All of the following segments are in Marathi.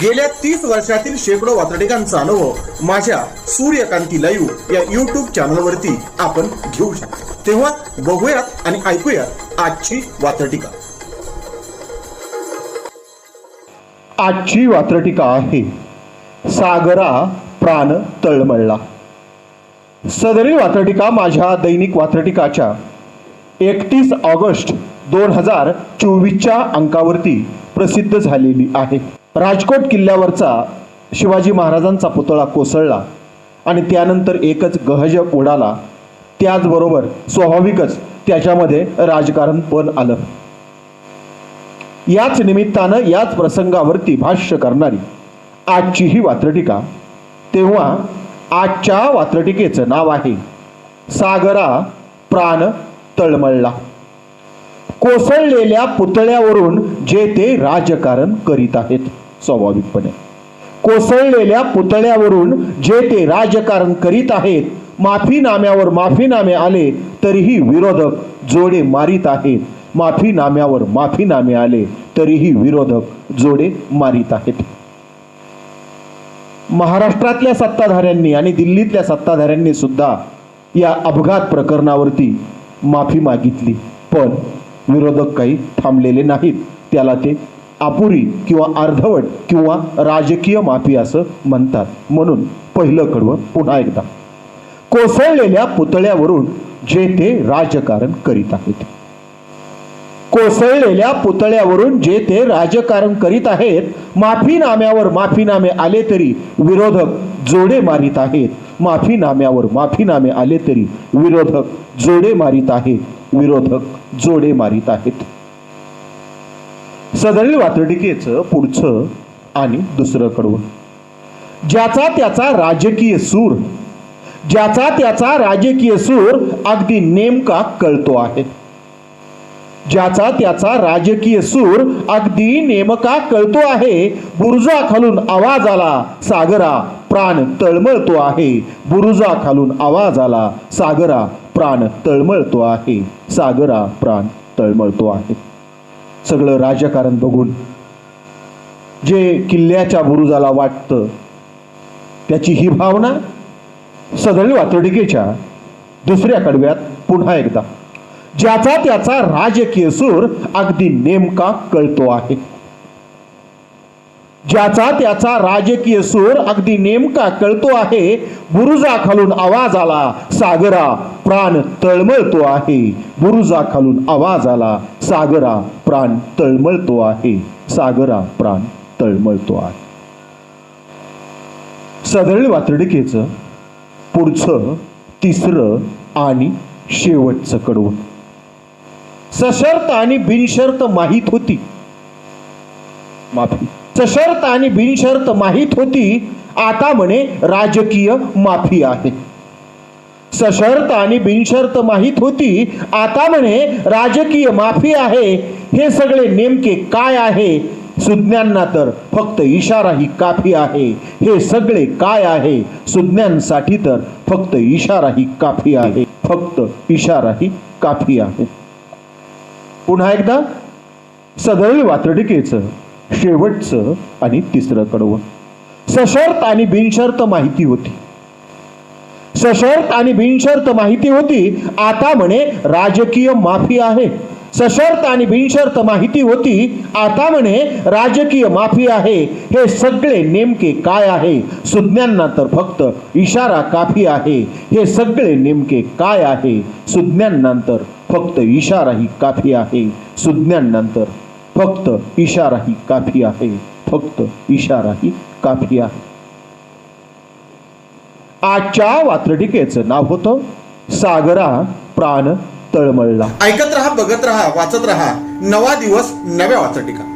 गेल्या तीस वर्षातील शेकडो वातडिकांचा अनुभव माझ्या सूर्यकांती लाईव्ह या युट्यूब चॅनलवरती आपण घेऊ शकतो. तेव्हा बघूयात आणि ऐकूयात आजची वात्रटिका. आजची वात्रटिका आहे सागरा प्राण तळमळला. सदरी वात्रटिका माझ्या दैनिक वात्रटिकाच्या एकतीस ऑगस्ट दोन हजार चोवीसच्या अंकावरती प्रसिद्ध झालेली आहे. राजकोट किल्ल्यावरचा शिवाजी महाराजांचा पुतळा कोसळला आणि त्यानंतर एकच गहज उडाला. त्याचबरोबर स्वाभाविकच त्याच्यामध्ये राजकारण पण आलं. याच निमित्तानं याच प्रसंगावरती भाष्य करणारी आजची ही वात्रटिका तेव्हा आजच्या वात्रटिकेचं नाव आहे सागरा प्राण तळमळला. कोसळलेल्या पुतळ्यावरून जे ते राजकारण करीत आहेत. स्वाभाविकपणे. कोसळलेल्या पुतळ्यावरून जे ते राजकारण करीत आहेत माफीनाम्यावर माफीनामे आले तरीही विरोधक जोडे मारीत आहेत. माफीनाम्यावर माफीनामे आले तरीही विरोधक जोडे मारीत आहेत. महाराष्ट्रातल्या सत्ताधाऱ्यांनी आणि दिल्लीतल्या सत्ताधाऱ्यांनी सुद्धा या अपघात प्रकरणावरती माफी मागितली. पण विरोधक काही थांबलेले नाहीत. त्याला ते अपुरी किंवा अर्धवट किंवा राजकीय माफी असं म्हणतात. म्हणून पहिलं कडवं पुन्हा एकदा. कोसळलेल्या पुतळ्यावरून जे ते राजकारण करीत आहेत. कोसळलेल्या पुतळ्यावरून जे ते राजकारण करीत आहेत माफीनाम्यावर माफीनामे आले तरी विरोधक जोडे मारित आहेत. माफीनाम्यावर माफीनामे आले तरी विरोधक जोडे मारित आहेत. विरोधक जोडे मारित आहेत. सदरील वातडिकेचं पुढचं आणि दुसरं कडवं ज्याचा त्याचा राजकीय सूर ज्याचा त्याचा राजकीय सूर अगदी नेमका कळतो आहे. ज्याचा त्याचा राजकीय सूर अगदी नेमका कळतो आहे बुरुजा खालून आवाज आला सागरा प्राण तळमळतो आहे. बुरुजा खालून आवाज आला सागरा प्राण तळमळतो आहे सागरा प्राण तळमळतो आहे. सगळं राजकारण बघून जे किल्ल्याच्या बुरुजाला वाटतं त्याची ही भावना सदळी वातडिकेच्या दुसऱ्या कडव्यात पुन्हा एकदा. ज्याचा त्याचा राजकीय सूर अगदी नेमका कळतो आहे. ज्याचा त्याचा राजकीय सूर अगदी नेमका कळतो आहे. बुरुजा खालून आवाज आला सागरा प्राण तळमळतो आहे. बुरुजा खालून आवाज आला सागरा प्राण तळमळतो आहे. सागरा प्राण तळमळतो आहे. सदळी वातडिकेचं पुढचं तिसरं आणि शेवटचं कडवं. सशर्त आणि बिनशर्त माहीत होती. माफी. सशर्त आणि बिनशर्त माहीत होती. आता म्हणे राजकीय माफी आहे. सशर्त आणि बिनशर्त माहीत होती. आता म्हणे राजकीय माफी आहे. हे सगळे नेमके काय आहे? सुज्ञांना तर फक्त इशारा ही काफी आहे. हे सगळे काय आहे? सुज्ञांसाठी तर फक्त इशारा ही काफी आहे. फक्त इशारा ही काफी आहे. पुन्हा एकदा सदैव वातडिकेचं शेवटचं आणि तिसरं कडवं सशर्त आणि बिनशर्त माहिती होती. सशर्त आणि बिनशर्त माहिती होती आता म्हणे राजकीय माफी आहे. सशर्त आणि बिनशर्त माहिती होती आता म्हणे राजकीय माफी आहे. हे सगळे नेमके काय आहे? सुज्ञांना तर फक्त इशारा काफी आहे. हे सगळे नेमके काय आहे? सुज्ञांनंतर फक्त इशारा ही काफी आहे. सुज्ञांनंतर फक्त इशारा ही काफी आहे. फक्त इशारा ही काफी आहे. आजच्या वात्रटिकेचं नाव होतं सागरा प्राण तळमळला. ऐकत रहा बघत रहा वाचत रहा. नवा दिवस नव्या वात्रटिका.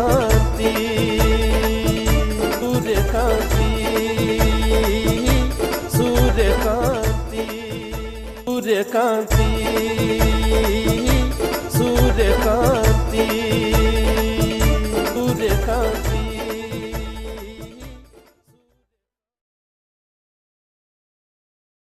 কাঁদি